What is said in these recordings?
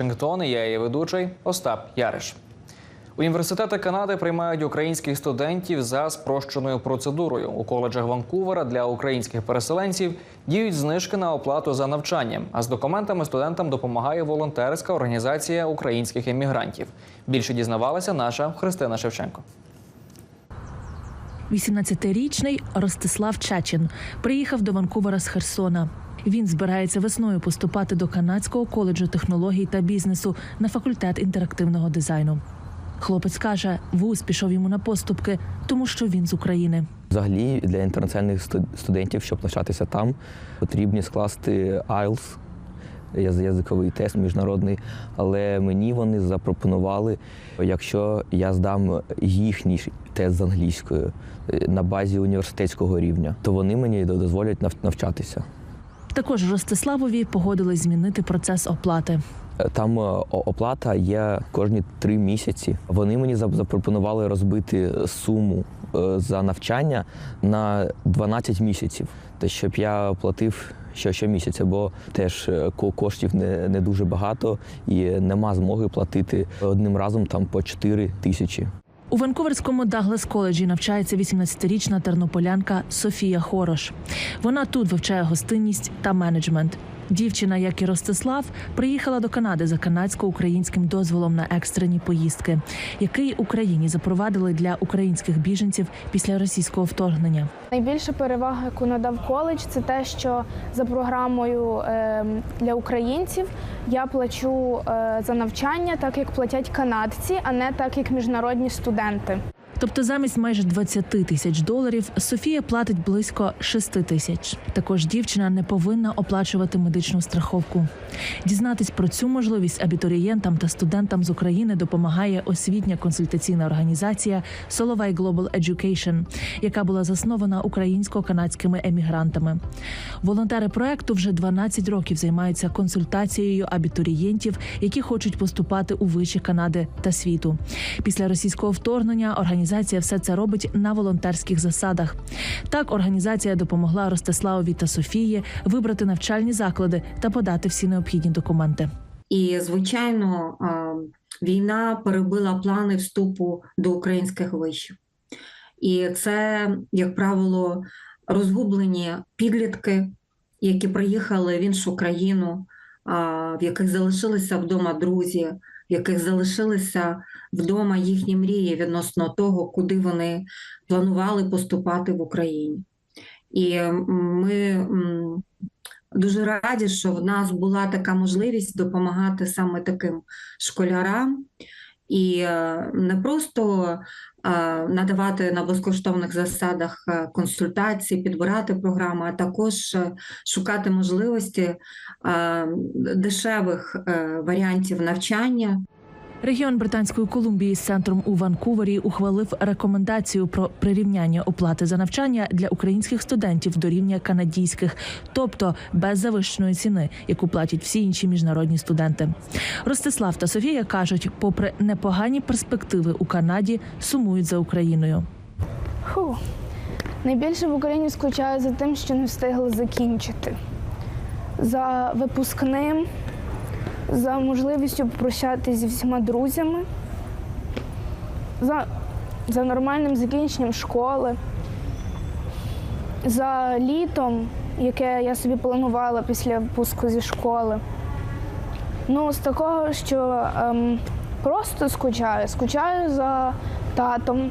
Вашингтон. Я її ведучий Остап Яриш. Університети Канади приймають українських студентів за спрощеною процедурою. У коледжах Ванкувера для українських переселенців діють знижки на оплату за навчання. А з документами студентам допомагає волонтерська організація українських емігрантів. Більше дізнавалася наша Христина Шевченко. 18-річний Ростислав Чачин приїхав до Ванкувера з Херсона. Він збирається весною поступати до канадського коледжу технологій та бізнесу на факультет інтерактивного дизайну. Хлопець каже, вуз пішов йому на поступки, тому що він з України. Взагалі для інтернаціональних студентів, щоб навчатися там, потрібні скласти IELTS, яз- язиковий тест міжнародний. Але мені вони запропонували, якщо я здам їхній тест з англійською е, на базі університетського рівня, то вони мені дозволять навчатися. Також Ростиславові погодились змінити процес оплати. Е, Там е, оплата є кожні три місяці. Вони мені запропонували розбити суму е, за навчання на 12 місяців, та щоб я платив що щомісяця, бо теж ко- коштів не, не дуже багато і нема змоги платити одним разом там по 4 тисячі. У Ванкуверському Даглас коледжі навчається 18-річна тернополянка Софія Хорош. Вона тут вивчає гостинність та менеджмент. Дівчина, як і Ростислав, приїхала до Канади за канадсько-українським дозволом на екстрені поїздки, який Україні запровадили для українських біженців після російського вторгнення. Найбільша перевага, яку надав коледж, це те, що за програмою е, для українців я плачу е, за навчання, так як платять канадці, а не так як міжнародні студенти. Тобто замість майже 20 тисяч доларів Софія платить близько 6 тисяч. Також дівчина не повинна оплачувати медичну страховку. Дізнатись про цю можливість абітурієнтам та студентам з України допомагає освітня консультаційна організація Solовay Global Education, яка була заснована українсько-канадськими емігрантами. Волонтери проекту вже 12 років займаються консультацією абітурієнтів, які хочуть поступати у виші Канади та світу. Після російського вторгнення організація все це робить на волонтерських засадах. Так, організація допомогла Ростиславові та Софії вибрати навчальні заклади та подати всі необхідні документи. І, звичайно, війна перебила плани вступу до українських вишів. І це, як правило, розгублені підлітки, які приїхали в іншу країну, в яких залишилися вдома друзі, яких залишилися вдома їхні мрії відносно того, куди вони планували поступати в Україні. І ми дуже раді, що в нас була така можливість допомагати саме таким школярам і е, не просто е, надавати на безкоштовних засадах е, консультації, підбирати програми, а також шукати можливості дешевих варіантів навчання. Регіон Британської Колумбії з центром у Ванкувері ухвалив рекомендацію про прирівняння оплати за навчання для українських студентів до рівня канадійських, тобто без завищеної ціни, яку платять всі інші міжнародні студенти. Ростислав та Софія кажуть, попри непогані перспективи у Канаді, сумують за Україною. Фу. Найбільше в Україні скучаю за тим, що не встигли закінчити. За випускним, за можливістю попрощатися зі всіма друзями, за, за нормальним закінченням школи, за літом, яке я собі планувала після випуску зі школи. Ну, з такого, що ем, просто скучаю. Скучаю за татом,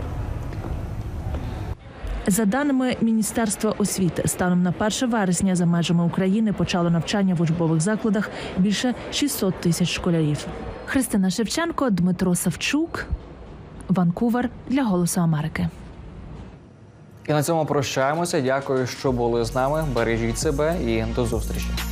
За даними Міністерства освіти, станом на 1 вересня за межами України почало навчання в учбових закладах більше 600 тисяч школярів. Христина Шевченко, Дмитро Савчук, Ванкувер для Голосу Америки. І на цьому прощаємося. Дякую, що були з нами. Бережіть себе і до зустрічі.